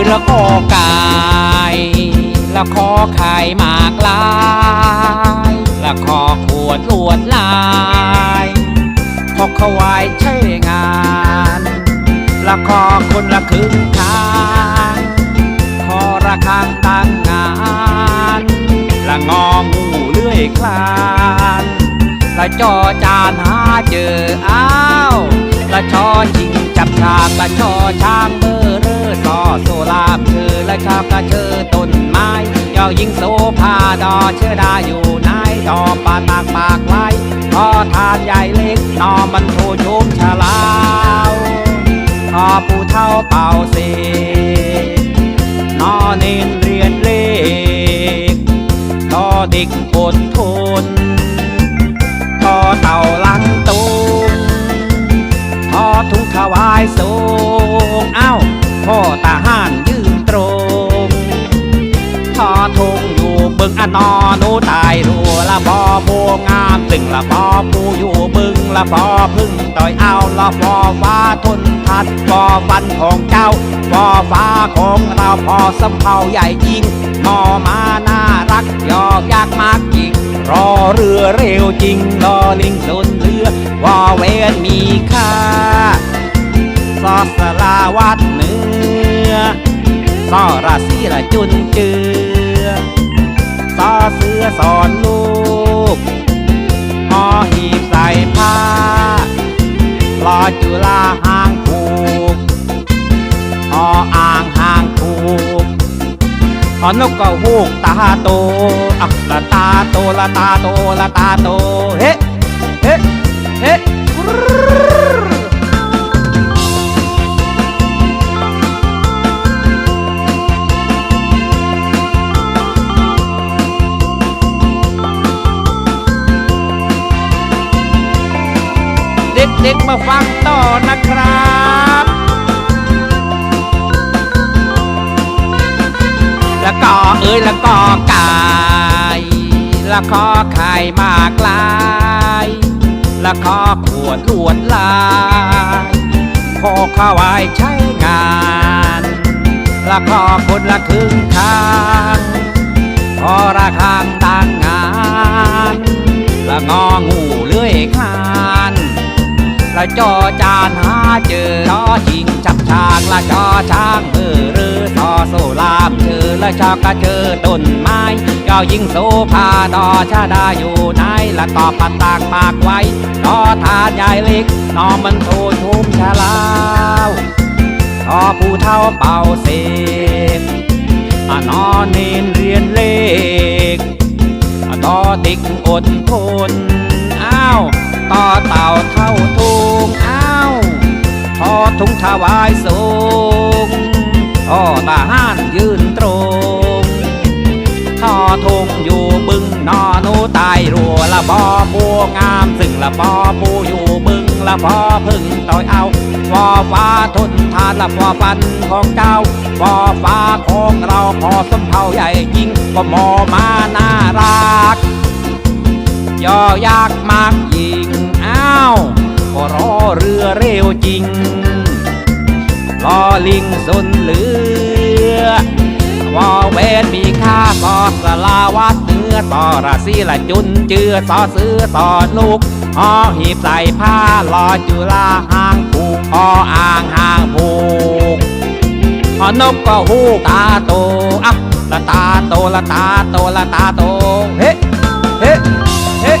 ยละกอกายละคอไข่หมากลายละคอขวดลวดลายพอขวายใช่งาน ละคอคนละครึ่งทางคอระฆังตั้งงาน ละงองูเลื่อยคลานละจอจานหาเจออ้าวละชอชิงจับฉากละชอช้างเบอร์เรอ ซอโซลามเชอละชอบละเชอต้นไม้ยอยิงโซพาดอเชอดาอยู่ไหนดอปาตากปากไล่พอทานใหญ่เล็กนอมันโทชุมฉลาวพอผู้เท่าเป่าเสกนอเนนเรียนเลขตอเด็กอดทนพอเต่าลังตุงพอทุงถวายสูงเอ้า ตึงละพอปูอยู่บึงละพอพึ่งต่อยเอาละพอฟ้าทนทัดพอฟันของเจ้าพอฟ้าของเราพอสำเภาใหญ่จริงมอมาน่ารักยอกยากมากจริงรอเรือเร็วจริงรอลิงสนเรือว่าเวนมีค่าซอสลาวัดเนือซอราศีละจุนเจือซอเสือสอนลู หีบใส่ผ้ารอจุลาห่างผูกหออ่างห่างผูกหอนกก็ฮูกตาโตอักละตาโตละตาโตละตาโตเฮ้เฮ้เฮ้ ด็กๆมาฟังต่อนะครับล้วก็เอ้ยล้วก็กายล้วก็ไข่มากลายล้วก็ขวดลวดลายพอข้าวายใช้งานล้วก็คนละครึ่งทางพอระคางต่างงาน ละงองูเลื่อยคลาน ละจอจานหาเจอจอชิงจับฉากละจอช้างมือรือทอโซลามเจอละชอกระเจอต้นไม้ยอยิงโซพาดอชาดาอยู่ไหนละตอบปัดตากปากไว้ดอทานใหญ่เล็กนอมันโทชุมชะลาวทอผู้เท่าเป่าเสกอนอนเนนเรียนเลขต่อติ๊กอดทนาวต่อเต่าเท่าทุงอ้าวพอทุงถวายสูงพ่อตาห้านยืนตรงทอทงอยู่บึงนอนูตายรัวละบอบัวงามซึ่งละบอปูอยู่บึงละบอพึ่งต่อยเอาวอฟ้าทนทานละวอฟันของเจ้าวอฟ้าของเราพอสำเภาใหญ่จริงก็มอมาน่ารัก ยอยากมากยิงอ้าวก็รอเรือเร็วจริงรอลิงสนเหลือวอเวนมีค่าปอสลาวัดเนื้อต่อราศีละจุนเจือต่อซื้อต่อลูกหอหีบใส่ผ้ารอจุลาห่างผูกหออ่างห่างผูกพอนกก็ฮูกตาโตอะละตาโตละตาโตละตาโตเฮ้เฮ้เฮ้